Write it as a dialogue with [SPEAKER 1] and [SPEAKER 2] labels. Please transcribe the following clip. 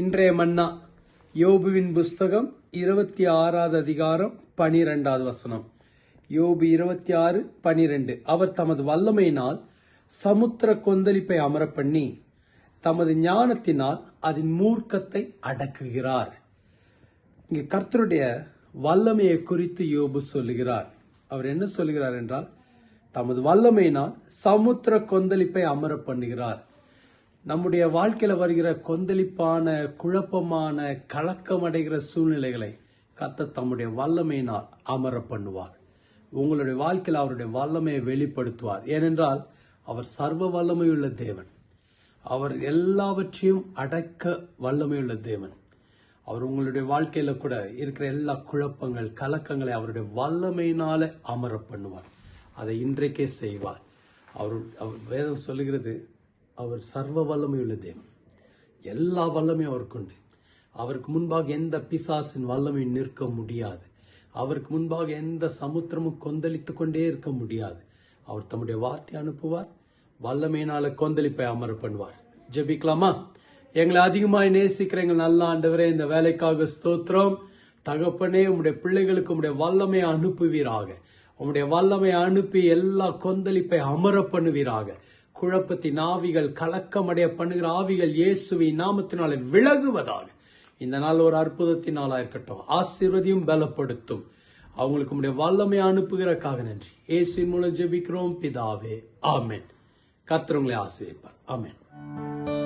[SPEAKER 1] இன்றைய மன்னா யோபுவின் புஸ்தகம் இருபத்தி ஆறாவது அதிகாரம் பனிரெண்டாவது வசனம். யோபு இருபத்தி ஆறு பனிரெண்டு. அவர் தமது வல்லமையினால் சமுத்திர கொந்தளிப்பை அமர பண்ணி தமது ஞானத்தினால் அதன் மூர்க்கத்தை அடக்குகிறார். இங்கே கர்த்தருடைய வல்லமையை குறித்து யோபு சொல்லுகிறார். அவர் என்ன சொல்லுகிறார் என்றால் தமது வல்லமையினால் சமுத்திர கொந்தளிப்பை அமர பண்ணுகிறார் நம்முடைய வாழ்க்கையில வருகிற கொந்தளிப்பான குழப்பமான கலக்கமடைகிற சூழ்நிலைகளை கத்த தம்முடைய வல்லமையினால் அமர பண்ணுவார் உங்களுடைய வாழ்க்கையில் அவருடைய வல்லமையை வெளிப்படுத்துவார். ஏனென்றால் அவர் சர்வ வல்லமையுள்ள தேவன். அவர் எல்லாவற்றையும் அடக்க வல்லமையுள்ள தேவன். அவர் உங்களுடைய வாழ்க்கையில கூட இருக்கிற எல்லா குழப்பங்கள் கலக்கங்களை அவருடைய வல்லமையினால அமர பண்ணுவார் அதை இன்றைக்கே செய்வார். அவர் அவர் வேதம் சொல்லுகிறது அவர் சர்வ வல்லமையுள்ள தேவன். எல்லா வல்லமையும் அவருக்கு உண்டு. அவருக்கு முன்பாக எந்த பிசாசின் வல்லமையும் நிற்க முடியாது. அவருக்கு முன்பாக எந்த சமுத்திரமும் கொந்தளித்து கொண்டே இருக்க முடியாது. அவர் தம்முடைய வார்த்தை அனுப்புவார். வல்லமையினால கொந்தளிப்பை அமர பண்ணுவார். ஜெபிக்கலாமா? எங்களை அதிகமாக நேசிக்கிற எங்கள் நல்ல ஆண்டவரே இந்த வேலைக்காக ஸ்தோத்திரம். தகப்பனே உம்முடைய பிள்ளைகளுக்கு உம்முடைய வல்லமையை அனுப்புவீராக. உம்முடைய வல்லமையை அனுப்பி எல்லா கொந்தளிப்பை அமர பண்ணுவீராக. குழப்பத்தின் ஆவிகள் கலக்கமடைய பண்ணுகிற ஆவிகள் இயேசுவின் நாமத்தினாலே விலகுவதாக இந்த நாள் ஒரு அற்புதத்தின் நாளா இருக்கட்டும் ஆசீர்வதியும் பலப்படுத்தும். அவங்களுக்கு உடைய வல்லமை அனுப்புகிறக்காக நன்றி. ஏசி மூலம் ஜெபிக்கிறோம் பிதாவே. ஆமேன். கத்திரவங்களை ஆசிரியப்பார் ஆமேன்.